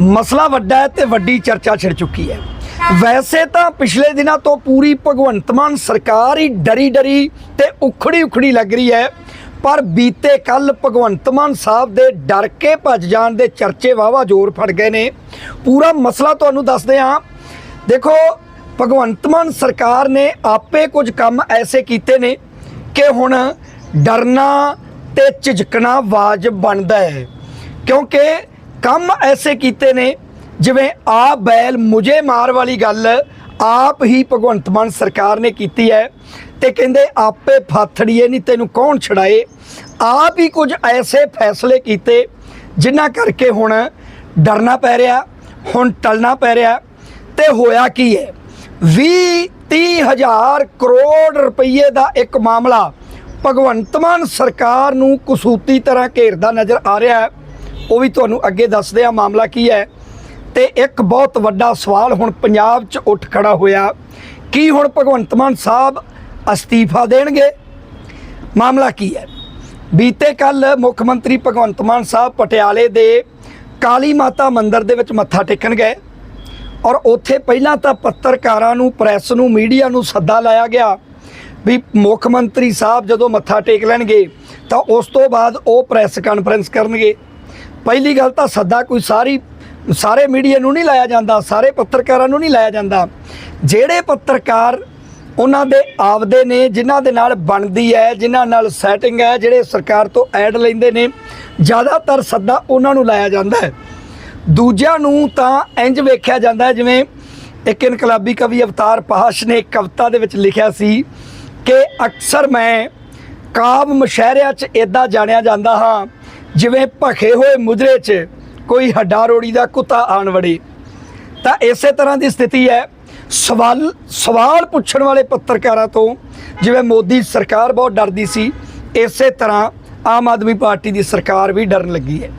ਮਸਲਾ ਵੱਡਾ ਹੈ ਤੇ ਵੱਡੀ ਚਰਚਾ ਛਿੜ ਚੁੱਕੀ ਹੈ। ਵੈਸੇ ਤਾਂ ਪਿਛਲੇ ਦਿਨਾਂ ਤੋਂ ਪੂਰੀ ਭਗਵੰਤ ਮਾਨ ਸਰਕਾਰ ਹੀ ਡਰੀ ਡਰੀ ਤੇ ਉਖੜੀ ਉਖੜੀ ਲੱਗ ਰਹੀ ਹੈ, ਪਰ ਬੀਤੇ ਕੱਲ ਭਗਵੰਤ ਮਾਨ ਸਾਹਿਬ ਦੇ ਡਰ ਕੇ ਭੱਜ ਜਾਣ ਦੇ ਚਰਚੇ ਵਾਵਾ ਜ਼ੋਰ ਫੜ ਗਏ ਨੇ। ਪੂਰਾ ਮਸਲਾ ਤੁਹਾਨੂੰ ਦੱਸਦੇ ਹਾਂ। ਦੇਖੋ, ਭਗਵੰਤ ਮਾਨ ਸਰਕਾਰ ਨੇ ਆਪੇ ਕੁਝ ਕੰਮ ਐਸੇ ਕੀਤੇ ਨੇ ਕਿ ਹੁਣ ਡਰਨਾ ਤੇ ਝਿਜਕਣਾ ਵਾਜਬ ਬਣਦਾ ਹੈ। ਕਿਉਂਕਿ ਕੰਮ ਐਸੇ ਕੀਤੇ ਨੇ ਜਿਵੇਂ ਆ ਬੈਲ ਮੁਝੇ ਮਾਰ ਵਾਲੀ ਗੱਲ ਆਪ ਹੀ ਭਗਵੰਤ ਮਾਨ ਸਰਕਾਰ ਨੇ ਕੀਤੀ ਹੈ ਤੇ ਕਹਿੰਦੇ ਆਪੇ ਫਾਥੜੀਏ ਨਹੀਂ ਤੈਨੂੰ ਕੌਣ ਛੜਾਏ ਆਪ ਹੀ ਕੁਝ ਐਸੇ ਫੈਸਲੇ ਕੀਤੇ ਜਿਨ੍ਹਾਂ ਕਰਕੇ ਹੁਣ ਡਰਨਾ ਪੈ ਰਿਹਾ, ਹੁਣ ਟਲਣਾ ਪੈ ਰਿਹਾ ਤੇ ਹੋਇਆ ਕੀ ਹੈ? 20 30 ਹਜ਼ਾਰ ਕਰੋੜ ਰੁਪਏ ਦਾ ਇੱਕ ਮਾਮਲਾ ਭਗਵੰਤ ਮਾਨ ਸਰਕਾਰ ਨੂੰ ਕਸੂਤੀ ਤਰ੍ਹਾਂ ਘੇਰਦਾ ਨਜ਼ਰ ਆ ਰਿਹਾ ਹੈ। ਉਹ ਵੀ ਤੁਹਾਨੂੰ ਅੱਗੇ ਦੱਸਦੇ ਆ ਮਾਮਲਾ ਕੀ ਹੈ। ਤੇ ਇੱਕ ਬਹੁਤ ਵੱਡਾ ਸਵਾਲ ਹੁਣ ਪੰਜਾਬ 'ਚ ਉੱਠ ਖੜਾ ਹੋਇਆ। ਕੀ ਹੁਣ ਭਗਵੰਤ ਮਾਨ ਸਾਹਿਬ ਅਸਤੀਫਾ ਦੇਣਗੇ? ਮਾਮਲਾ ਕੀ ਹੈ? ਬੀਤੇ ਕੱਲ ਮੁੱਖ ਮੰਤਰੀ ਭਗਵੰਤ ਮਾਨ ਸਾਹਿਬ ਪਟਿਆਲੇ ਦੇ ਕਾਲੀ ਮਾਤਾ ਮੰਦਿਰ ਦੇ ਵਿੱਚ ਮੱਥਾ ਟੇਕਣ ਗਏ। ਔਰ ਉੱਥੇ ਪਹਿਲਾਂ ਤਾਂ ਪੱਤਰਕਾਰਾਂ ਨੂੰ, ਪ੍ਰੈਸ ਨੂੰ, ਮੀਡੀਆ ਨੂੰ ਸੱਦਾ ਲਾਇਆ ਗਿਆ ਵੀ ਮੁੱਖ ਮੰਤਰੀ ਸਾਹਿਬ ਜਦੋਂ ਮੱਥਾ ਟੇਕ ਲੈਣਗੇ ਤਾਂ ਉਸ ਤੋਂ ਬਾਅਦ ਉਹ ਪ੍ਰੈਸ ਕਾਨਫਰੰਸ ਕਰਨਗੇ। ਪਹਿਲੀ ਗੱਲ ਤਾਂ ਸੱਦਾ ਕੋਈ ਸਾਰੀ, ਸਾਰੇ ਮੀਡੀਆ ਨੂੰ ਨਹੀਂ ਲਾਇਆ ਜਾਂਦਾ, ਸਾਰੇ ਪੱਤਰਕਾਰਾਂ ਨੂੰ ਨਹੀਂ ਲਾਇਆ ਜਾਂਦਾ। ਜਿਹੜੇ ਪੱਤਰਕਾਰ ਉਹਨਾਂ ਦੇ ਆਪਦੇ ਨੇ, ਜਿਨ੍ਹਾਂ ਦੇ ਨਾਲ ਬਣਦੀ ਹੈ, ਜਿਨ੍ਹਾਂ ਨਾਲ ਸੈਟਿੰਗ ਹੈ, ਜਿਹੜੇ ਸਰਕਾਰ ਤੋਂ ਐਡ ਲੈਂਦੇ ਨੇ, ਜ਼ਿਆਦਾਤਰ ਸੱਦਾ ਉਹਨਾਂ ਨੂੰ ਲਾਇਆ ਜਾਂਦਾ ਹੈ। ਦੂਜਿਆਂ ਨੂੰ ਤਾਂ ਇੰਜ ਵੇਖਿਆ ਜਾਂਦਾ ਹੈ, ਜਿਵੇਂ ਇੱਕ ਇਨਕਲਾਬੀ ਕਵੀ ਅਵਤਾਰ ਪਾਸ਼ ਨੇ ਕਵਿਤਾ ਦੇ ਵਿੱਚ ਲਿਖਿਆ ਸੀ ਕਿ ਅਕਸਰ ਮੈਂ ਕਾਬ ਮਸ਼ਹਿਰਿਆਂ 'ਚ ਇਦਾਂ ਜਾਣਿਆ ਜਾਂਦਾ ਹਾਂ ਜਿਵੇਂ ਭਖੇ ਹੋਏ ਮੁਜਰੇ 'ਚ ਕੋਈ ਹੱਡਾ ਰੋੜੀ ਦਾ ਕੁੱਤਾ ਆਣ ਵੜੇ। ਤਾਂ ਇਸੇ ਤਰ੍ਹਾਂ ਦੀ ਸਥਿਤੀ ਹੈ। ਸਵਾਲ ਸਵਾਲ ਪੁੱਛਣ ਵਾਲੇ ਪੱਤਰਕਾਰਾਂ ਤੋਂ ਜਿਵੇਂ ਮੋਦੀ ਸਰਕਾਰ ਬਹੁਤ ਡਰਦੀ ਸੀ, ਇਸੇ ਤਰ੍ਹਾਂ ਆਮ ਆਦਮੀ ਪਾਰਟੀ ਦੀ ਸਰਕਾਰ ਵੀ ਡਰਨ ਲੱਗੀ ਹੈ।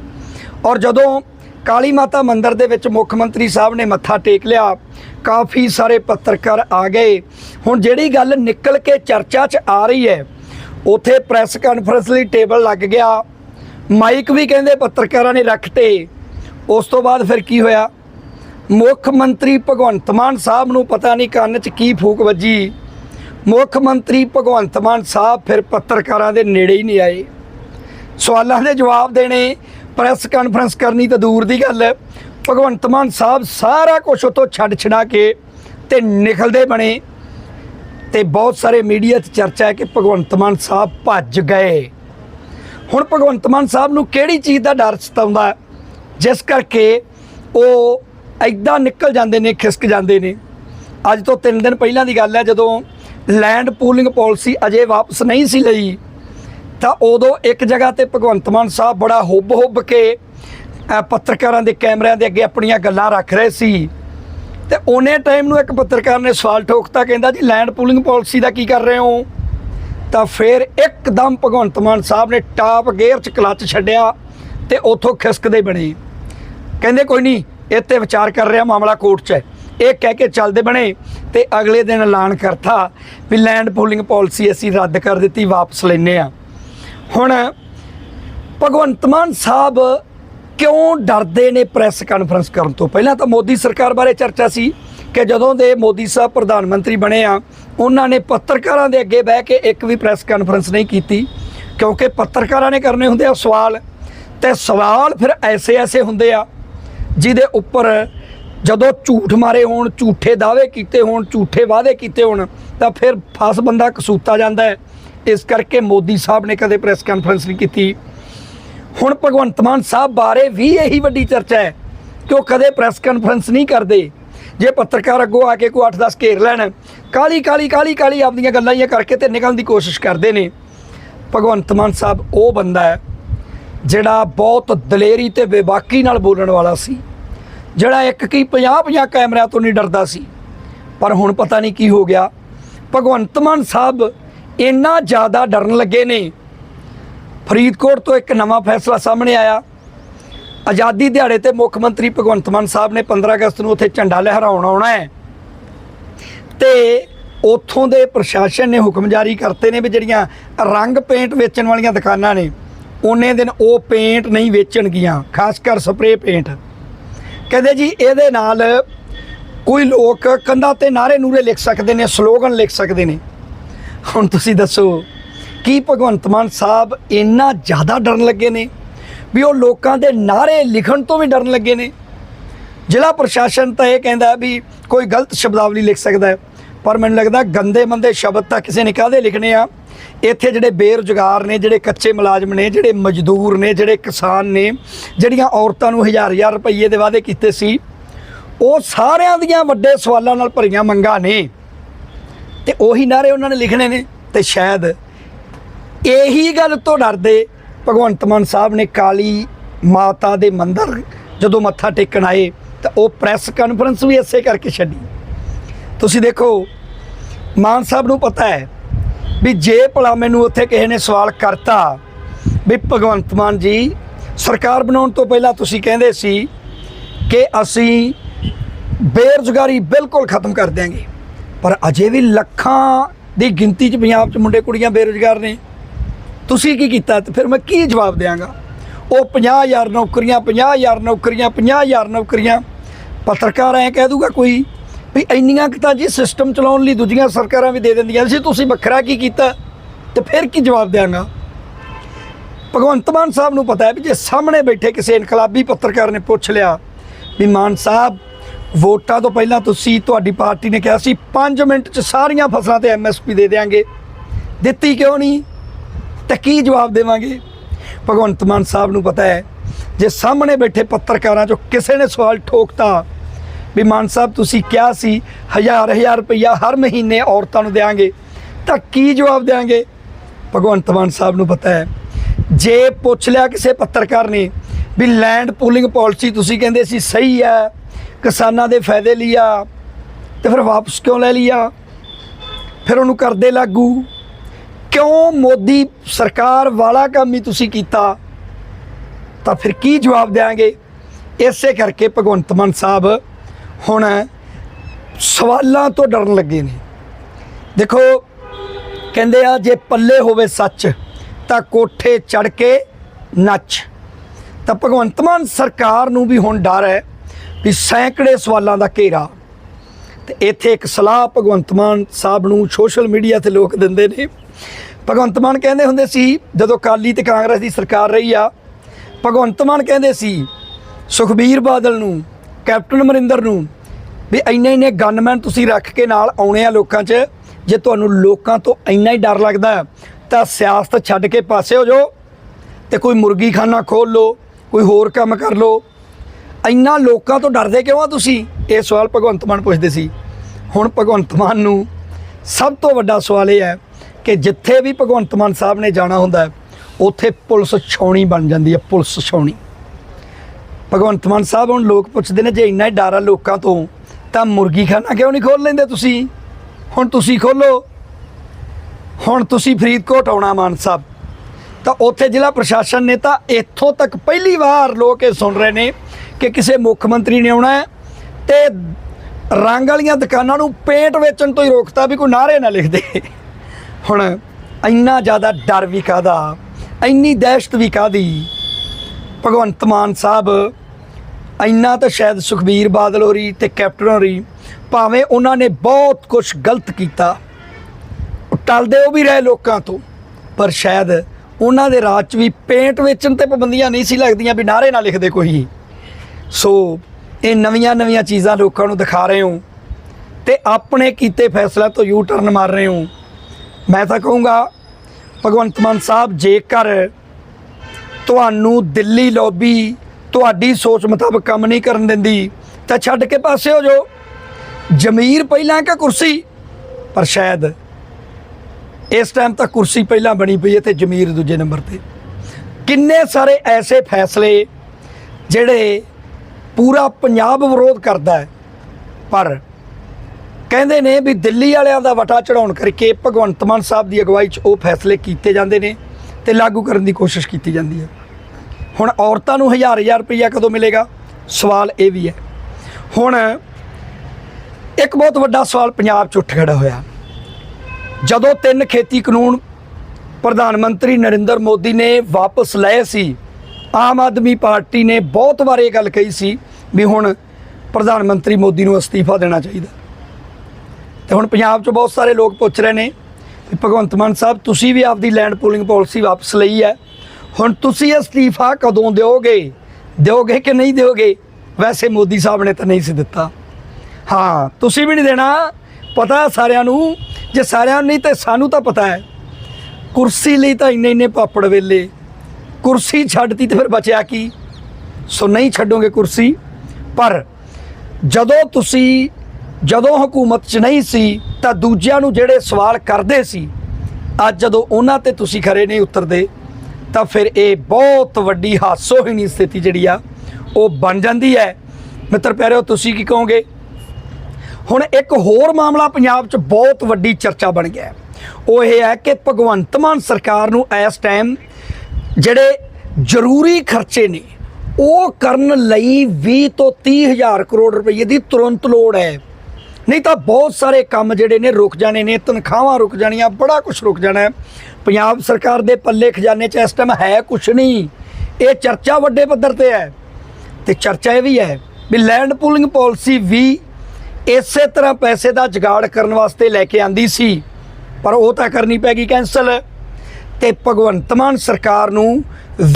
ਔਰ ਜਦੋਂ ਕਾਲੀ ਮਾਤਾ ਮੰਦਿਰ ਦੇ ਵਿੱਚ ਮੁੱਖ ਮੰਤਰੀ ਸਾਹਿਬ ਨੇ ਮੱਥਾ ਟੇਕ ਲਿਆ, ਕਾਫੀ ਸਾਰੇ ਪੱਤਰਕਾਰ ਆ ਗਏ। ਹੁਣ ਜਿਹੜੀ ਗੱਲ ਨਿਕਲ ਕੇ ਚਰਚਾ 'ਚ ਆ ਰਹੀ ਹੈ, ਉਥੇ ਪ੍ਰੈਸ ਕਾਨਫਰੰਸ ਲਈ ਟੇਬਲ ਲੱਗ ਗਿਆ। ਮਾਈਕ ਵੀ ਕਹਿੰਦੇ ਪੱਤਰਕਾਰਾਂ ਨੇ ਰੱਖਤੇ ਉਸ ਤੋਂ ਬਾਅਦ ਫਿਰ ਕੀ ਹੋਇਆ? ਮੁੱਖ ਮੰਤਰੀ ਭਗਵੰਤ ਮਾਨ ਸਾਹਿਬ ਨੂੰ ਪਤਾ ਨਹੀਂ ਕੰਨ 'ਚ ਕੀ ਫੂਕ ਵੱਜੀ। ਮੁੱਖ ਮੰਤਰੀ ਭਗਵੰਤ ਮਾਨ ਸਾਹਿਬ ਫਿਰ ਪੱਤਰਕਾਰਾਂ ਦੇ ਨੇੜੇ ਹੀ ਨਹੀਂ ਆਏ। ਸਵਾਲਾਂ ਦੇ ਜਵਾਬ ਦੇਣੇ ਪ੍ਰੈਸ ਕਾਨਫਰੰਸ ਕਰਨੀ ਤਾਂ ਦੂਰ ਦੀ ਗੱਲ। ਹੈ ਭਗਵੰਤ ਮਾਨ ਸਾਹਿਬ ਸਾਰਾ ਕੁਝ ਉਤੋਂ ਛੱਡ ਛਡਾ ਕੇ ਤੇ ਨਿਕਲਦੇ ਬਣੇ। ਤੇ ਬਹੁਤ ਸਾਰੇ ਮੀਡੀਆ 'ਚ ਚਰਚਾ ਹੈ ਕਿ ਭਗਵੰਤ ਮਾਨ ਸਾਹਿਬ ਭੱਜ ਗਏ। ਹੁਣ ਭਗਵੰਤ ਮਾਨ ਸਾਹਿਬ ਨੂੰ ਕਿਹੜੀ ਚੀਜ਼ ਦਾ ਡਰ ਸਤਾਉਂਦਾ ਜਿਸ ਕਰਕੇ ਉਹ ਐਦਾਂ ਨਿਕਲ ਜਾਂਦੇ ਨੇ, ਖਿਸਕ ਜਾਂਦੇ ਨੇ। ਅੱਜ ਤੋਂ 3 ਦਿਨ ਪਹਿਲਾਂ ਦੀ ਗੱਲ ਹੈ, ਜਦੋਂ ਲੈਂਡ ਪੂਲਿੰਗ ਪਾਲਿਸੀ ਅਜੇ ਵਾਪਸ ਨਹੀਂ ਸੀ ਲਈ, ਤਾਂ ਉਦੋਂ ਇੱਕ ਜਗ੍ਹਾ ਤੇ ਭਗਵੰਤ ਮਾਨ ਸਾਹਿਬ ਬੜਾ ਹੁੱਬ ਹੁੱਬ ਕੇ ਪੱਤਰਕਾਰਾਂ ਦੇ ਕੈਮਰਿਆਂ ਦੇ ਅੱਗੇ ਆਪਣੀਆਂ ਗੱਲਾਂ ਰੱਖ ਰਹੇ ਸੀ। ਤੇ ਉਹਨੇ ਟਾਈਮ ਨੂੰ ਇੱਕ ਪੱਤਰਕਾਰ ਨੇ ਸਵਾਲ ਠੋਕਤਾ, ਕਹਿੰਦਾ ਜੀ, ਲੈਂਡ ਪੂਲਿੰਗ ਪਾਲਿਸੀ ਦਾ ਕੀ ਕਰ ਰਹੇ ਹੋ? ਤਾਂ ਫਿਰ ਇੱਕਦਮ ਭਗਵੰਤ ਮਾਨ ਸਾਹਿਬ ਨੇ ਟਾਪ ਗੇਅਰ 'ਚ ਕਲੱਚ ਛੱਡਿਆ ਤੇ ਉੱਥੋਂ ਖਿਸਕਦੇ ਬਣੇ। ਕਹਿੰਦੇ ਕੋਈ ਨਹੀਂ ਇਹ ਤੇ ਵਿਚਾਰ ਕਰ ਰਿਹਾ ਮਾਮਲਾ ਕੋਰਟ 'ਚ। ਹੈ ਇਹ ਕਹਿ ਕੇ ਚੱਲਦੇ ਬਣੇ ਤੇ ਅਗਲੇ ਦਿਨ ਐਲਾਨ ਕਰਤਾ ਵੀ ਲੈਂਡ ਪੂਲਿੰਗ ਪਾਲਿਸੀ ਅਸੀਂ ਰੱਦ ਕਰ ਦਿੱਤੀ, ਵਾਪਸ ਲੈਨੇ ਆ ਹੁਣ ਭਗਵੰਤ ਮਾਨ ਸਾਹਿਬ ਕਿਉਂ ਡਰਦੇ ਨੇ ਪ੍ਰੈਸ ਕਾਨਫਰੰਸ ਕਰਨ ਤੋਂ? ਪਹਿਲਾਂ ਤਾਂ ਮੋਦੀ ਸਰਕਾਰ ਬਾਰੇ ਚਰਚਾ ਸੀ ਕਿ ਜਦੋਂ ਦੇ ਮੋਦੀ ਸਾਹਿਬ ਪ੍ਰਧਾਨ ਮੰਤਰੀ ਬਣੇ ਆ ਉਹਨਾਂ ਨੇ ਪੱਤਰਕਾਰਾਂ ਦੇ ਅੱਗੇ ਬਹਿ ਕੇ ਇੱਕ ਵੀ ਪ੍ਰੈਸ ਕਾਨਫਰੰਸ ਨਹੀਂ ਕੀਤੀ, ਕਿਉਂਕਿ ਪੱਤਰਕਾਰਾਂ ਨੇ ਕਰਨੇ ਹੁੰਦੇ ਆ ਸਵਾਲ, ਤੇ ਸਵਾਲ ਫਿਰ ਐਸੇ ਐਸੇ ਹੁੰਦੇ ਆ, ਜਿਹਦੇ ਉੱਪਰ ਜਦੋਂ ਝੂਠ ਮਾਰੇ ਹੋਣ, ਝੂਠੇ ਦਾਅਵੇ ਕੀਤੇ ਹੋਣ, ਝੂਠੇ ਵਾਅਦੇ ਕੀਤੇ ਹੋਣ, ਤਾਂ ਫਿਰ ਫਸ ਬੰਦਾ ਕਸੂਤਾ ਜਾਂਦਾ ਹੈ। ਇਸ ਕਰਕੇ ਮੋਦੀ ਸਾਹਿਬ ਨੇ ਕਦੇ ਪ੍ਰੈਸ ਕਾਨਫਰੰਸ ਨਹੀਂ ਕੀਤੀ। ਹੁਣ ਭਗਵੰਤ ਮਾਨ ਸਾਹਿਬ ਬਾਰੇ ਵੀ ਇਹੀ ਵੱਡੀ ਚਰਚਾ ਹੈ ਕਿ ਉਹ ਕਦੇ ਪ੍ਰੈਸ ਕਾਨਫਰੰਸ ਨਹੀਂ ਕਰਦੇ। ਜੇ ਪੱਤਰਕਾਰ ਅੱਗੋਂ ਆ ਕੇ ਕੋਈ 8-10 ਘੇਰ ਲੈਣ ਕਾਲੀ ਕਾਲੀ ਕਾਲੀ ਕਾਲੀ ਆਪਦੀਆਂ ਗੱਲਾਂ ਹੀ ਕਰਕੇ ਤੇ ਨਿਕਲਣ ਦੀ ਕੋਸ਼ਿਸ਼ ਕਰਦੇ ਨੇ। ਭਗਵੰਤ ਮਾਨ ਸਾਹਿਬ ਉਹ ਬੰਦਾ ਹੈ ਜਿਹੜਾ ਬਹੁਤ ਦਲੇਰੀ ਤੇ ਬੇਬਾਕੀ ਨਾਲ ਬੋਲਣ ਵਾਲਾ ਸੀ, ਜਿਹੜਾ ਇੱਕ ਕੀ 50-50 ਕੈਮਰਿਆਂ ਤੋਂ ਨਹੀਂ ਡਰਦਾ ਸੀ। ਪਰ ਹੁਣ ਪਤਾ ਨਹੀਂ ਕੀ ਹੋ ਗਿਆ। ਭਗਵੰਤ ਮਾਨ ਸਾਹਿਬ ਇੰਨਾ ਜ਼ਿਆਦਾ ਡਰਨ ਲੱਗੇ ਨੇ। ਫਰੀਦਕੋਟ ਤੋਂ ਇੱਕ ਨਵਾਂ ਫੈਸਲਾ ਸਾਹਮਣੇ ਆਇਆ। ਆਜ਼ਾਦੀ ਦਿਹਾੜੇ ਤੇ ਮੁੱਖ ਮੰਤਰੀ ਭਗਵੰਤ ਮਾਨ ਸਾਹਿਬ ਨੇ 15 ਅਗਸਤ ਨੂੰ ਉੱਥੇ ਝੰਡਾ ਲਹਿਰਾਉਣ ਆਉਣਾ ਹੈ। ਤੇ ਉੱਥੋਂ ਦੇ ਪ੍ਰਸ਼ਾਸਨ ਨੇ ਹੁਕਮ ਜਾਰੀ ਕਰਤੇ ਨੇ ਵੀ ਜਿਹੜੀਆਂ ਰੰਗ ਪੇਂਟ ਵੇਚਣ ਵਾਲੀਆਂ ਦੁਕਾਨਾਂ ਨੇ, ਉਹਨੇ ਦਿਨ ਉਹ ਪੇਂਟ ਨਹੀਂ ਵੇਚਣਗੀਆਂ ਖਾਸ ਕਰ ਸਪਰੇਅ ਪੇਂਟ। ਕਹਿੰਦੇ ਜੀ ਇਹਦੇ ਨਾਲ ਕੋਈ ਲੋਕ ਕੰਧਾਂ ਤੇ ਨਾਰੇ ਨੂਰੇ ਲਿਖ ਸਕਦੇ ਨੇ, ਸਲੋਗਨ ਲਿਖ ਸਕਦੇ ਨੇ। ਹੁਣ ਤੁਸੀਂ ਦੱਸੋ, ਕੀ ਭਗਵੰਤ ਮਾਨ ਸਾਹਿਬ ਇੰਨਾ ਜ਼ਿਆਦਾ ਡਰਨ ਲੱਗੇ ਨੇ? ਵੀ ਉਹ ਲੋਕਾਂ ਦੇ ਨਾਰੇ ਲਿਖਣ ਤੋਂ ਵੀ ਡਰਨ ਲੱਗੇ ਨੇ। ਜ਼ਿਲ੍ਹਾ ਪ੍ਰਸ਼ਾਸਨ ਤਾਂ ਇਹ ਕਹਿੰਦਾ ਵੀ ਕੋਈ ਗਲਤ ਸ਼ਬਦਾਵਲੀ ਲਿਖ ਸਕਦਾ ਹੈ, ਪਰ ਮੈਨੂੰ ਲੱਗਦਾ ਗੰਦੇ ਮੰਦੇ ਸ਼ਬਦ ਤਾਂ ਕਿਸੇ ਨੇ ਕਾਹਦੇ ਲਿਖਣੇ ਆ? ਇੱਥੇ ਜਿਹੜੇ ਬੇਰੁਜ਼ਗਾਰ ਨੇ, ਜਿਹੜੇ ਕੱਚੇ ਮੁਲਾਜ਼ਮ ਨੇ, ਜਿਹੜੇ ਮਜ਼ਦੂਰ ਨੇ, ਜਿਹੜੇ ਕਿਸਾਨ ਨੇ, ਜਿਹੜੀਆਂ ਔਰਤਾਂ ਨੂੰ ਹਜ਼ਾਰ ਹਜ਼ਾਰ ਰੁਪਏ ਦੇ ਵਾਅਦੇ ਕੀਤੇ ਸੀ, ਉਹ ਸਾਰਿਆਂ ਦੀਆਂ ਵੱਡੇ ਸਵਾਲਾਂ ਨਾਲ ਭਰੀਆਂ ਮੰਗਾਂ ਨੇ। ਤੇ ਉਹੀ ਨਾਰੇ ਉਹਨਾਂ ਨੇ ਲਿਖਣੇ ਨੇ। ਤੇ ਸ਼ਾਇਦ ਇਹੀ ਗੱਲ ਤੋਂ ਡਰਦੇ ਭਗਵੰਤ ਮਾਨ ਸਾਹਿਬ ਨੇ ਕਾਲੀ ਮਾਤਾ ਦੇ ਮੰਦਰ ਜਦੋਂ ਮੱਥਾ ਟੇਕਣ ਆਏ ਤਾਂ ਉਹ ਪ੍ਰੈਸ ਕਾਨਫਰੰਸ ਵੀ ਇਸੇ ਕਰਕੇ ਛੱਡੀ। ਤੁਸੀਂ ਦੇਖੋ, ਮਾਨ ਸਾਹਿਬ ਨੂੰ ਪਤਾ ਹੈ ਵੀ ਜੇ ਭਲਾ ਮੈਨੂੰ ਉੱਥੇ ਕਿਸੇ ਨੇ ਸਵਾਲ ਕਰਤਾ ਵੀ ਭਗਵੰਤ ਮਾਨ ਜੀ, ਸਰਕਾਰ ਬਣਾਉਣ ਤੋਂ ਪਹਿਲਾਂ ਤੁਸੀਂ ਕਹਿੰਦੇ ਸੀ ਕਿ ਅਸੀਂ ਬੇਰੁਜ਼ਗਾਰੀ ਬਿਲਕੁਲ ਖਤਮ ਕਰ ਦਿਆਂਗੇ। ਪਰ ਅਜੇ ਵੀ ਲੱਖਾਂ ਦੀ ਗਿਣਤੀ 'ਚ ਪੰਜਾਬ 'ਚ ਮੁੰਡੇ ਕੁੜੀਆਂ ਬੇਰੁਜ਼ਗਾਰ ਨੇ। ਤੁਸੀਂ ਕੀ ਕੀਤਾ? ਤੇ ਫਿਰ ਮੈਂ ਕੀ ਜਵਾਬ ਦਿਆਂਗਾ? ਉਹ 50000 ਨੌਕਰੀਆਂ 50000 ਨੌਕਰੀਆਂ 50000 ਨੌਕਰੀਆਂ। ਪੱਤਰਕਾਰ ਐ ਕਹਿ ਦੂਗਾ ਕੋਈ ਵੀ ਇੰਨੀਆਂ ਕੁ ਤਾਂ ਜੀ ਸਿਸਟਮ ਚਲਾਉਣ ਲਈ ਦੂਜੀਆਂ ਸਰਕਾਰਾਂ ਵੀ ਦੇ ਦਿੰਦੀਆਂ ਸੀ, ਤੁਸੀਂ ਵੱਖਰਾ ਕੀ ਕੀਤਾ? ਤੇ ਫਿਰ ਕੀ ਜਵਾਬ ਦਿਆਂਗਾ? ਭਗਵੰਤ ਮਾਨ ਸਾਹਿਬ ਨੂੰ ਪਤਾ ਹੈ ਵੀ ਜੇ ਸਾਹਮਣੇ ਬੈਠੇ ਕਿਸੇ ਇਨਕਲਾਬੀ ਪੱਤਰਕਾਰ ਨੇ ਪੁੱਛ ਲਿਆ ਵੀ ਮਾਨ ਸਾਹਿਬ, ਵੋਟਾਂ ਤੋਂ ਪਹਿਲਾਂ ਤੁਸੀਂ ਤੁਹਾਡੀ ਪਾਰਟੀ ਨੇ ਕਿਹਾ ਸੀ 5 ਮਿੰਟ 'ਚ ਸਾਰੀਆਂ ਫਸਲਾਂ ਤੇ ਐਮਐਸਪੀ ਦੇ ਦੇਾਂਗੇ ਦਿੱਤੀ ਕਿਉਂ ਨਹੀਂ? ਤਾਂ ਕੀ ਜਵਾਬ ਦੇਵਾਂਗੇ? ਭਗਵੰਤ ਮਾਨ ਸਾਹਿਬ ਨੂੰ ਪਤਾ ਹੈ, ਜੇ ਸਾਹਮਣੇ ਬੈਠੇ ਪੱਤਰਕਾਰਾਂ 'ਚੋਂ ਕਿਸੇ ਨੇ ਸਵਾਲ ਠੋਕਤਾ ਵੀ ਮਾਨ ਸਾਹਿਬ ਤੁਸੀਂ ਕਿਹਾ ਸੀ ਹਜ਼ਾਰ ਹਜ਼ਾਰ ਰੁਪਈਆ ਹਰ ਮਹੀਨੇ ਔਰਤਾਂ ਨੂੰ ਦੇਾਂਗੇ ਤਾਂ ਕੀ ਜਵਾਬ ਦੇਾਂਗੇ ਭਗਵੰਤ ਮਾਨ ਸਾਹਿਬ ਨੂੰ ਪਤਾ ਹੈ, ਜੇ ਪੁੱਛ ਲਿਆ ਕਿਸੇ ਪੱਤਰਕਾਰ ਨੇ ਵੀ ਲੈਂਡ ਪੂਲਿੰਗ ਪਾਲਿਸੀ ਤੁਸੀਂ ਕਹਿੰਦੇ ਸੀ ਸਹੀ ਹੈ, ਕਿਸਾਨਾਂ ਦੇ ਫਾਇਦੇ ਲਈ ਆ, ਤੇ ਫਿਰ ਵਾਪਸ ਕਿਉਂ ਲੈ ਲਿਆ? ਫਿਰ ਉਹਨੂੰ ਕਰਦੇ ਲਾਗੂ। ਕਿਉਂ ਮੋਦੀ ਸਰਕਾਰ ਵਾਲਾ ਕੰਮ ਹੀ ਤੁਸੀਂ ਕੀਤਾ? ਤਾਂ ਫਿਰ ਕੀ ਜਵਾਬ ਦੇਾਂਗੇ ਇਸੇ ਕਰਕੇ ਭਗਵੰਤ ਮਾਨ ਸਾਹਿਬ ਹੁਣ ਸਵਾਲਾਂ ਤੋਂ ਡਰਨ ਲੱਗੇ ਨੇ। ਦੇਖੋ, ਕਹਿੰਦੇ ਆ, ਜੇ ਪੱਲੇ ਹੋਵੇ ਸੱਚ, ਤਾਂ ਕੋਠੇ ਚੜ ਕੇ ਨੱਚ। ਤਾਂ ਭਗਵੰਤ ਮਾਨ ਸਰਕਾਰ ਨੂੰ ਵੀ ਹੁਣ ਡਰ ਹੈ ਵੀ ਸੈਂਕੜੇ ਸਵਾਲਾਂ ਦਾ ਘੇਰਾ। ਤੇ ਇੱਥੇ ਇੱਕ ਸਲਾਹ ਭਗਵੰਤ ਮਾਨ ਸਾਹਿਬ ਨੂੰ ਸੋਸ਼ਲ ਮੀਡੀਆ ਤੇ ਲੋਕ ਦਿੰਦੇ ਨੇ। ਭਗਵੰਤ ਮਾਨ ਕਹਿੰਦੇ ਹੁੰਦੇ ਸੀ, ਜਦੋਂ ਕਾਲੀ ਤੇ ਕਾਂਗਰਸ ਦੀ ਸਰਕਾਰ ਰਹੀ ਆ, ਭਗਵੰਤ ਮਾਨ ਕਹਿੰਦੇ ਸੀ, ਸੁਖਬੀਰ ਬਾਦਲ ਨੂੰ, ਕੈਪਟਨ ਅਮਰਿੰਦਰ ਨੂੰ, ਵੀ ਇੰਨੇ ਇੰਨੇ ਗਨਮੈਨ ਤੁਸੀਂ ਰੱਖ ਕੇ ਨਾਲ ਆਉਣੇ ਆ ਲੋਕਾਂ 'ਚ, ਜੇ ਤੁਹਾਨੂੰ ਲੋਕਾਂ ਤੋਂ ਇੰਨਾ ਹੀ ਡਰ ਲੱਗਦਾ ਤਾਂ ਸਿਆਸਤ ਛੱਡ ਕੇ ਪਾਸੇ ਹੋ ਜਾਓ ਤੇ ਕੋਈ ਮੁਰਗੀਖਾਨਾ ਖੋਲ ਲਓ, ਕੋਈ ਹੋਰ ਕੰਮ ਕਰ ਲਓ। ਇੰਨਾ ਲੋਕਾਂ ਤੋਂ ਡਰਦੇ ਕਿਉਂ ਆ ਤੁਸੀਂ? ਇਹ ਸਵਾਲ ਭਗਵੰਤ ਮਾਨ ਪੁੱਛਦੇ ਸੀ। ਹੁਣ ਭਗਵੰਤ ਮਾਨ ਨੂੰ ਸਭ ਤੋਂ ਵੱਡਾ ਸਵਾਲ ਇਹ ਹੈ ਕਿ ਜਿੱਥੇ ਵੀ ਭਗਵੰਤ ਮਾਨ ਸਾਹਿਬ ਨੇ ਜਾਣਾ ਹੁੰਦਾ ਉੱਥੇ ਪੁਲਿਸ ਛਾਉਣੀ ਬਣ ਜਾਂਦੀ ਹੈ, ਪੁਲਿਸ ਛਾਉਣੀ। ਭਗਵੰਤ ਮਾਨ ਸਾਹਿਬ ਹੁਣ ਲੋਕ ਪੁੱਛਦੇ ਨੇ, ਜੇ ਇੰਨਾ ਹੀ ਡਰ ਆ ਲੋਕਾਂ ਤੋਂ, ਤਾਂ ਮੁਰਗੀ ਖਾਨਾ ਕਿਉਂ ਨਹੀਂ ਖੋਲ ਲੈਂਦੇ ਤੁਸੀਂ? ਹੁਣ ਤੁਸੀਂ ਖੋਲੋ ਹੁਣ ਤੁਸੀਂ ਫਰੀਦਕੋਟ ਆਉਣਾ ਮਾਨ ਸਾਹਿਬ। ਤਾਂ ਉੱਥੇ ਜ਼ਿਲ੍ਹਾ ਪ੍ਰਸ਼ਾਸਨ ਨੇ ਤਾਂ ਇੱਥੋਂ ਤੱਕ ਪਹਿਲੀ ਵਾਰ ਲੋਕ ਇਹ ਸੁਣ ਰਹੇ ਨੇ ਕਿ ਕਿਸੇ ਮੁੱਖ ਮੰਤਰੀ ਨੇ ਆਉਣਾ ਹੈ ਤੇ ਰੰਗ ਵਾਲੀਆਂ ਦੁਕਾਨਾਂ ਨੂੰ ਪੇਂਟ ਵੇਚਣ ਤੋਂ ਹੀ ਰੋਕਤਾ ਵੀ ਕੋਈ ਨਾਰੇ ਨਾ ਲਿਖ ਦੇ ਹੁਣ ਇੰਨਾ ਜ਼ਿਆਦਾ ਡਰ ਵੀ ਕਾਦਾ ਇੰਨੀ ਦਹਿਸ਼ਤ ਵੀ ਕਾਦੀ ਭਗਵੰਤ ਮਾਨ ਸਾਹਿਬ, ਇੰਨਾ ਤਾਂ ਸ਼ਾਇਦ ਸੁਖਬੀਰ ਬਾਦਲ ਹੋਰੀ ਤੇ ਕੈਪਟਨ ਹੋਰੀ, ਭਾਵੇਂ ਉਹਨਾਂ ਨੇ ਬਹੁਤ ਕੁਝ ਗਲਤ ਕੀਤਾ ਟਲਦੇ ਉਹ ਵੀ ਰਹੇ ਲੋਕਾਂ ਤੋਂ, ਪਰ ਸ਼ਾਇਦ ਉਹਨਾਂ ਦੇ ਰਾਜ 'ਚ ਵੀ ਪੇਂਟ ਵੇਚਣ ਤੇ ਪਾਬੰਦੀਆਂ ਨਹੀਂ ਸੀ ਲੱਗਦੀਆਂ ਵੀ ਨਾਰੇ ਨਾ ਲਿਖਦੇ ਕੋਈ। ਸੋ ਇਹ ਨਵੀਆਂ ਨਵੀਆਂ ਚੀਜ਼ਾਂ ਲੋਕਾਂ ਨੂੰ ਦਿਖਾ ਰਹੇ ਹੋ ਤੇ ਆਪਣੇ ਕੀਤੇ ਫੈਸਲਿਆਂ ਤੋਂ ਯੂ ਟਰਨ ਮਾਰ ਰਹੇ ਹੋ। ਮੈਂ ਤਾਂ ਕਹੂੰਗਾ, ਭਗਵੰਤ ਮਾਨ ਸਾਹਿਬ, ਜੇਕਰ ਤੁਹਾਨੂੰ ਦਿੱਲੀ ਲੋਬੀ ਤੁਹਾਡੀ ਸੋਚ ਮੁਤਾਬਕ ਕੰਮ ਨਹੀਂ ਕਰਨ ਦਿੰਦੀ, ਤਾਂ ਛੱਡ ਕੇ ਪਾਸੇ ਹੋ ਜਾਓ। ਜ਼ਮੀਰ ਪਹਿਲਾਂ ਕਿ ਕੁਰਸੀ? ਪਰ ਸ਼ਾਇਦ ਇਸ ਟਾਈਮ ਤਾਂ ਕੁਰਸੀ ਪਹਿਲਾਂ ਬਣੀ ਪਈ ਹੈ ਤੇ ਜ਼ਮੀਰ ਦੂਜੇ ਨੰਬਰ ਤੇ। ਕਿੰਨੇ ਸਾਰੇ ਐਸੇ ਫੈਸਲੇ ਜਿਹੜੇ ਪੂਰਾ ਪੰਜਾਬ ਵਿਰੋਧ ਕਰਦਾ ਹੈ, ਪਰ ਕਹਿੰਦੇ ਨੇ ਵੀ ਦਿੱਲੀ ਵਾਲਿਆਂ ਦਾ ਵਟਾ ਚੜਾਉਣ ਕਰਕੇ ਭਗਵੰਤ ਮਾਨ ਸਾਹਿਬ ਦੀ ਅਗਵਾਈ 'ਚ ਉਹ ਫੈਸਲੇ ਕੀਤੇ ਜਾਂਦੇ ਨੇ ਤੇ ਲਾਗੂ ਕਰਨ ਦੀ ਕੋਸ਼ਿਸ਼ ਕੀਤੀ ਜਾਂਦੀ ਹੈ। ਹੁਣ ਔਰਤਾਂ ਨੂੰ ਹਜ਼ਾਰ ਹਜ਼ਾਰ ਰੁਪਈਆ ਕਦੋਂ ਮਿਲੇਗਾ? ਸਵਾਲ ਇਹ ਵੀ ਹੈ। ਹੁਣ ਇੱਕ ਬਹੁਤ ਵੱਡਾ ਸਵਾਲ ਪੰਜਾਬ 'ਚ ਉੱਠ ਖੜਾ ਹੋਇਆ। ਜਦੋਂ ਤਿੰਨ ਖੇਤੀ ਕਾਨੂੰਨ ਪ੍ਰਧਾਨ ਮੰਤਰੀ ਨਰਿੰਦਰ ਮੋਦੀ ਨੇ ਵਾਪਸ ਲਏ ਸੀ, ਆਮ ਆਦਮੀ ਪਾਰਟੀ ਨੇ ਬਹੁਤ ਵਾਰ ਇਹ ਗੱਲ ਕਹੀ ਸੀ ਵੀ ਹੁਣ ਪ੍ਰਧਾਨ ਮੰਤਰੀ ਮੋਦੀ ਨੂੰ ਅਸਤੀਫਾ ਦੇਣਾ ਚਾਹੀਦਾ। ਤੇ ਹੁਣ ਪੰਜਾਬ 'ਚ ਬਹੁਤ ਸਾਰੇ ਲੋਕ ਪੁੱਛ ਰਹੇ ਨੇ ਵੀ ਭਗਵੰਤ ਮਾਨ ਸਾਹਿਬ, ਤੁਸੀਂ ਵੀ ਆਪਦੀ ਲੈਂਡ ਪੂਲਿੰਗ ਪਾਲਿਸੀ ਵਾਪਸ ਲਈ ਹੈ। ਹੁਣ ਤੁਸੀਂ ਅਸਤੀਫਾ ਕਦੋਂ ਦਿਓਗੇ? ਦਿਓਗੇ ਕਿ ਨਹੀਂ ਦਿਓਗੇ? ਵੈਸੇ ਮੋਦੀ ਸਾਹਿਬ ਨੇ ਤਾਂ ਨਹੀਂ ਸੀ ਦਿੱਤਾ। ਹਾਂ, ਤੁਸੀਂ ਵੀ ਨਹੀਂ ਦੇਣਾ। ਪਤਾ ਸਾਰਿਆਂ ਨੂੰ, ਜੇ ਸਾਰਿਆਂ ਨੂੰ ਨਹੀਂ ਤੇ ਸਾਨੂੰ ਤਾਂ ਪਤਾ ਹੈ। ਕੁਰਸੀ ਲਈ ਤਾਂ ਇੰਨੇ ਇੰਨੇ ਪਾਪੜ ਵੇਲੇ। ਕੁਰਸੀ ਛੱਡਤੀ ਤੇ ਫਿਰ ਬਚਿਆ ਕੀ? ਸੋ ਨਹੀਂ ਛੱਡੋਗੇ ਕੁਰਸੀ। ਪਰ ਜਦੋਂ ਤੁਸੀਂ ਜਦੋਂ ਹਕੂਮਤ 'ਚ ਨਹੀਂ ਸੀ, ਤਾਂ ਦੂਜਿਆਂ ਨੂੰ ਜਿਹੜੇ ਸਵਾਲ ਕਰਦੇ ਸੀ, ਅੱਜ ਜਦੋਂ ਉਹਨਾਂ ਤੇ ਤੁਸੀਂ ਖਰੇ ਨਹੀਂ ਉਤਰਦੇ, ਤਾਂ ਫਿਰ ਇਹ ਬਹੁਤ ਵੱਡੀ ਹਾਸੋਹੀਣੀ ਸਥਿਤੀ ਜਿਹੜੀ ਆ, ਉਹ ਬਣ ਜਾਂਦੀ ਹੈ। ਮਿੱਤਰ ਪਿਆਰਿਓ, ਤੁਸੀਂ ਕੀ ਕਹੋਗੇ? ਹੁਣ ਇੱਕ ਹੋਰ ਮਾਮਲਾ ਪੰਜਾਬ 'ਚ ਬਹੁਤ ਵੱਡੀ ਚਰਚਾ ਬਣ ਗਿਆ ਉਹ ਇਹ ਹੈ ਕਿ ਭਗਵੰਤ ਮਾਨ ਸਰਕਾਰ ਨੂੰ ਇਸ ਟਾਈਮ ਜਿਹੜੇ ਜ਼ਰੂਰੀ ਖਰਚੇ ਨੇ, ਉਹ ਕਰਨ ਲਈ 20 ਤੋਂ 30 ਹਜ਼ਾਰ ਕਰੋੜ ਰੁਪਏ ਦੀ ਤੁਰੰਤ ਲੋੜ ਹੈ। ਨਹੀਂ ਤਾਂ ਬਹੁਤ ਸਾਰੇ ਕੰਮ ਜਿਹੜੇ ਨੇ ਰੁਕ ਜਾਣੇ ਨੇ, ਤਨਖਾਹਾਂ ਰੁਕ ਜਾਣੀਆਂ, ਬੜਾ ਕੁਝ ਰੁਕ ਜਾਣਾ ਪੰਜਾਬ ਸਰਕਾਰ ਦੇ ਪੱਲੇ ਖਜ਼ਾਨੇ 'ਚ ਇਸ ਟਾਈਮ ਹੈ ਕੁਝ ਨਹੀਂ। ਇਹ ਚਰਚਾ ਵੱਡੇ ਪੱਧਰ ਤੇ ਹੈ ਤੇ ਚਰਚਾ ਇਹ ਵੀ ਹੈ ਵੀ ਲੈਂਡ ਪੂਲਿੰਗ ਪਾਲਿਸੀ ਵੀ ਇਸੇ ਤਰ੍ਹਾਂ ਪੈਸੇ ਦਾ ਜਗਾੜ ਕਰਨ ਵਾਸਤੇ ਲੈ ਕੇ ਆਂਦੀ ਸੀ, ਪਰ ਉਹ ਤਾਂ ਕਰਨੀ ਪੈ ਗਈ ਕੈਂਸਲ ਤੇ ਭਗਵੰਤ ਮਾਨ ਸਰਕਾਰ ਨੂੰ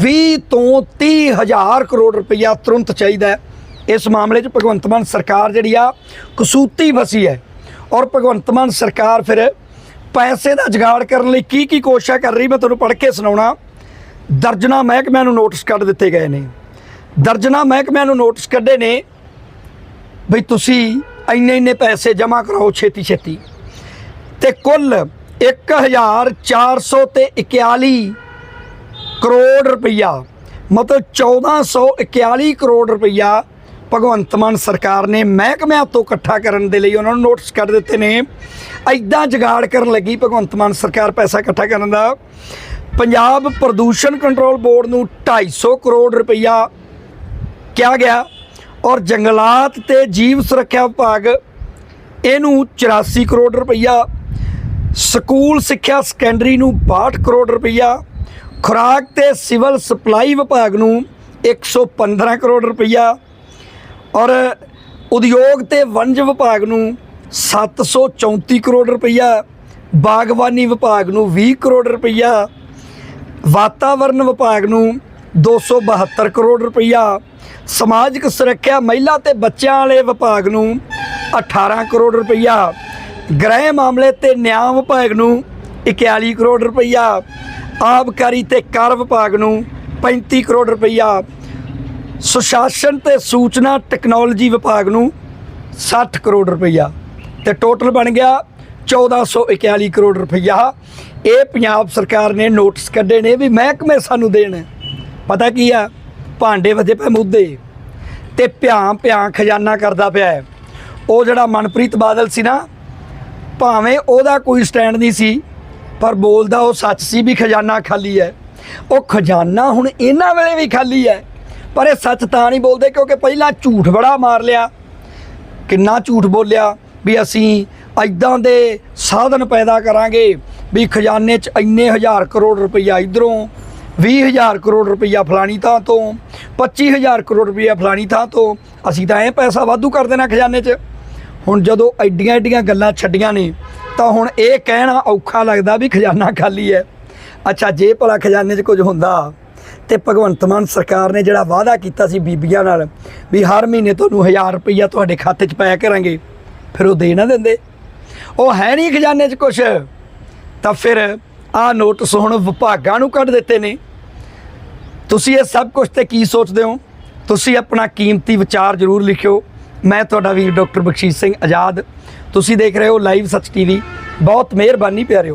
20 ਤੋਂ 30 ਹਜ਼ਾਰ ਕਰੋੜ ਰੁਪਈਆ ਤੁਰੰਤ ਚਾਹੀਦਾ ਹੈ। ਇਸ ਮਾਮਲੇ 'ਚ ਭਗਵੰਤ ਮਾਨ ਸਰਕਾਰ ਜਿਹੜੀ ਆ, ਕਸੂਤੀ ਫਸੀ ਹੈ। ਔਰ ਭਗਵੰਤ ਮਾਨ ਸਰਕਾਰ ਫਿਰ ਪੈਸੇ ਦਾ ਜਗਾੜ ਕਰਨ ਲਈ ਕੀ ਕੀ ਕੋਸ਼ਿਸ਼ਾਂ ਕਰ ਰਹੀ, ਮੈਂ ਤੁਹਾਨੂੰ ਪੜ੍ਹ ਕੇ ਸੁਣਾਉਣਾ। ਦਰਜਨਾ ਮਹਿਕਮਿਆਂ ਨੂੰ ਨੋਟਿਸ ਕੱਢ ਦਿੱਤੇ ਗਏ ਨੇ। ਦਰਜਨਾ ਮਹਿਕਮਿਆਂ ਨੂੰ ਨੋਟਿਸ ਕੱਢੇ ਨੇ, ਬਈ ਤੁਸੀਂ ਇੰਨੇ ਇੰਨੇ ਪੈਸੇ ਜਮ੍ਹਾਂ ਕਰਾਓ ਛੇਤੀ ਛੇਤੀ। ਤੇ ਕੁੱਲ 1400 ਤੇ 41 ਕਰੋੜ ਰੁਪਈਆ, ਮਤਲਬ 1441 ਕਰੋੜ ਰੁਪਈਆ ਭਗਵੰਤ ਮਾਨ ਸਰਕਾਰ ਨੇ ਮਹਿਕਮਿਆਂ ਤੋਂ ਇਕੱਠਾ ਕਰਨ ਦੇ ਲਈ ਉਹਨਾਂ ਨੂੰ ਨੋਟਿਸ ਕੱਢ ਦਿੱਤੇ ਨੇ। ਐਦਾਂ ਜਗਾੜ ਕਰਨ ਲੱਗੀ ਭਗਵੰਤ ਮਾਨ ਸਰਕਾਰ ਪੈਸਾ ਇਕੱਠਾ ਕਰਨ ਦਾ। ਪੰਜਾਬ ਪ੍ਰਦੂਸ਼ਣ ਕੰਟਰੋਲ ਬੋਰਡ ਨੂੰ 250 ਕਰੋੜ ਰੁਪਈਆ ਕਿਹਾ ਗਿਆ ਔਰ ਜੰਗਲਾਤ ਤੇ ਜੀਵ ਸੁਰੱਖਿਆ ਵਿਭਾਗ ਇਹਨੂੰ 84 ਕਰੋੜ ਰੁਪਈਆ, ਸਕੂਲ ਸਿੱਖਿਆ ਸੈਕੰਡਰੀ ਨੂੰ 62 ਕਰੋੜ ਰੁਪਈਆ, ਖੁਰਾਕ ਤੇ ਸਿਵਲ ਸਪਲਾਈ ਵਿਭਾਗ ਨੂੰ 115 ਕਰੋੜ ਰੁਪਈਆ ਔਰ ਉਦਯੋਗ ਤੇ ਵਣਜ ਵਿਭਾਗ ਨੂੰ 734 ਕਰੋੜ ਰੁਪਈਆ ਬਾਗਬਾਨੀ ਵਿਭਾਗ ਨੂੰ 20 ਕਰੋੜ ਰੁਪਈਆ ਵਾਤਾਵਰਣ ਵਿਭਾਗ ਨੂੰ 272 ਕਰੋੜ ਰੁਪਈਆ, ਸਮਾਜਿਕ ਸੁਰੱਖਿਆ, ਮਹਿਲਾ ਤੇ ਬੱਚਿਆਂ ਵਾਲੇ ਵਿਭਾਗ ਨੂੰ 18 ਕਰੋੜ ਰੁਪਈਆ, ਗ੍ਰਹਿ ਮਾਮਲੇ ਤੇ ਨਿਆਂ ਵਿਭਾਗ ਨੂੰ 41 ਕਰੋੜ ਰੁਪਈਆ, ਆਬਕਾਰੀ ਤੇ ਕਰ ਵਿਭਾਗ ਨੂੰ 35 ਕਰੋੜ ਰੁਪਈਆ ਸੁਸ਼ਾਸਨ ਤੇ ਸੂਚਨਾ ਟੈਕਨੋਲੋਜੀ ਵਿਭਾਗ ਨੂੰ 60 ਕਰੋੜ ਰੁਪਈਆ ਤੇ ਟੋਟਲ ਬਣ ਗਿਆ 1441 ਕਰੋੜ ਰੁਪਈਆ। ਇਹ ਪੰਜਾਬ ਸਰਕਾਰ ਨੇ ਨੋਟਿਸ ਕੱਢੇ ਨੇ ਵੀ ਮਹਿਕਮੇ ਸਾਨੂੰ ਦੇਣ। ਪਤਾ ਕੀ ਆ? ਭਾਂਡੇ ਵਜੇ ਪਏ ਮੁੱਦੇ ਤੇ ਭਿਆਂ ਭਿਆਂ ਖਜ਼ਾਨਾ ਕਰਦਾ ਪਿਆ ਹੈ। ਉਹ ਜਿਹੜਾ ਮਨਪ੍ਰੀਤ ਬਾਦਲ ਸੀ ਨਾ, ਭਾਵੇਂ ਉਹਦਾ ਕੋਈ ਸਟੈਂਡ ਨਹੀਂ ਸੀ, ਪਰ ਬੋਲਦਾ ਉਹ ਸੱਚ ਸੀ ਵੀ ਖਜ਼ਾਨਾ ਖਾਲੀ ਹੈ। ਉਹ ਖਜ਼ਾਨਾ ਹੁਣ ਇਹਨਾਂ ਵੇਲੇ ਵੀ ਖਾਲੀ ਹੈ। ਪਰ ਇਹ ਸੱਚ ਤਾਂ ਨਹੀਂ ਬੋਲਦੇ ਕਿਉਂਕਿ ਪਹਿਲਾਂ ਝੂਠ ਬੜਾ ਮਾਰ ਲਿਆ। ਕਿੰਨਾ ਝੂਠ ਬੋਲਿਆ ਵੀ ਅਸੀਂ ਐਦਾਂ ਦੇ ਸਾਧਨ ਪੈਦਾ ਕਰਾਂਗੇ ਵੀ ਖਜ਼ਾਨੇ 'ਚ ਇੰਨੇ ਹਜ਼ਾਰ ਕਰੋੜ ਰੁਪਈਆ ਇਧਰੋਂ 20000 ਕਰੋੜ ਰੁਪਈਆ ਫਲਾਣੀ ਥਾਂ ਤੋਂ 25000 ਕਰੋੜ ਰੁਪਈਆ ਫਲਾਣੀ ਥਾਂ ਤੋਂ, ਅਸੀਂ ਤਾਂ ਐ ਪੈਸਾ ਵਾਧੂ ਕਰ ਦੇਣਾ ਖਜ਼ਾਨੇ 'ਚ। ਹੁਣ ਜਦੋਂ ਐਡੀਆਂ ਐਡੀਆਂ ਗੱਲਾਂ ਛੱਡੀਆਂ ਨੇ, ਤਾਂ ਹੁਣ ਇਹ ਕਹਿਣਾ ਔਖਾ ਲੱਗਦਾ ਵੀ ਖਜ਼ਾਨਾ ਖਾਲੀ ਹੈ। ਅੱਛਾ, ਜੇ ਭਲਾ ਖਜ਼ਾਨੇ 'ਚ ਕੁਝ ਹੁੰਦਾ। ਤੇ ਭਗਵੰਤ ਮਾਨ ਸਰਕਾਰ ਨੇ ਜਿਹੜਾ ਵਾਅਦਾ ਕੀਤਾ ਸੀ ਬੀਬੀਆਂ ਨਾਲ ਵੀ ਹਰ ਮਹੀਨੇ ਤੁਹਾਨੂੰ 1000 ਰੁਪਈਆ ਤੁਹਾਡੇ ਖਾਤੇ 'ਚ ਪਾਇਆ ਕਰਾਂਗੇ, ਫਿਰ ਉਹ ਦੇ ਨਾ ਦਿੰਦੇ। ਉਹ ਹੈ ਨਹੀਂ ਖਜ਼ਾਨੇ 'ਚ ਕੁਝ ਤਾਂ ਫਿਰ ਆਹ ਨੋਟਿਸ ਹੁਣ ਵਿਭਾਗਾਂ ਨੂੰ ਕੱਢ ਦਿੱਤੇ ਨੇ। ਤੁਸੀਂ ਇਹ ਸਭ ਕੁਝ ਤੇ ਕੀ ਸੋਚਦੇ ਹੋ? ਤੁਸੀਂ ਆਪਣਾ ਕੀਮਤੀ ਵਿਚਾਰ ਜ਼ਰੂਰ ਲਿਖਿਓ। ਮੈਂ ਤੁਹਾਡਾ ਵੀਰ ਡਾਕਟਰ ਬਖਸ਼ੀਸ਼ ਸਿੰਘ ਆਜ਼ਾਦ। ਤੁਸੀਂ ਦੇਖ ਰਹੇ ਹੋ ਲਾਈਵ ਸੱਚ ਟੀਵੀ ਬਹੁਤ ਮਿਹਰਬਾਨੀ ਪਿਆਰਿਓ।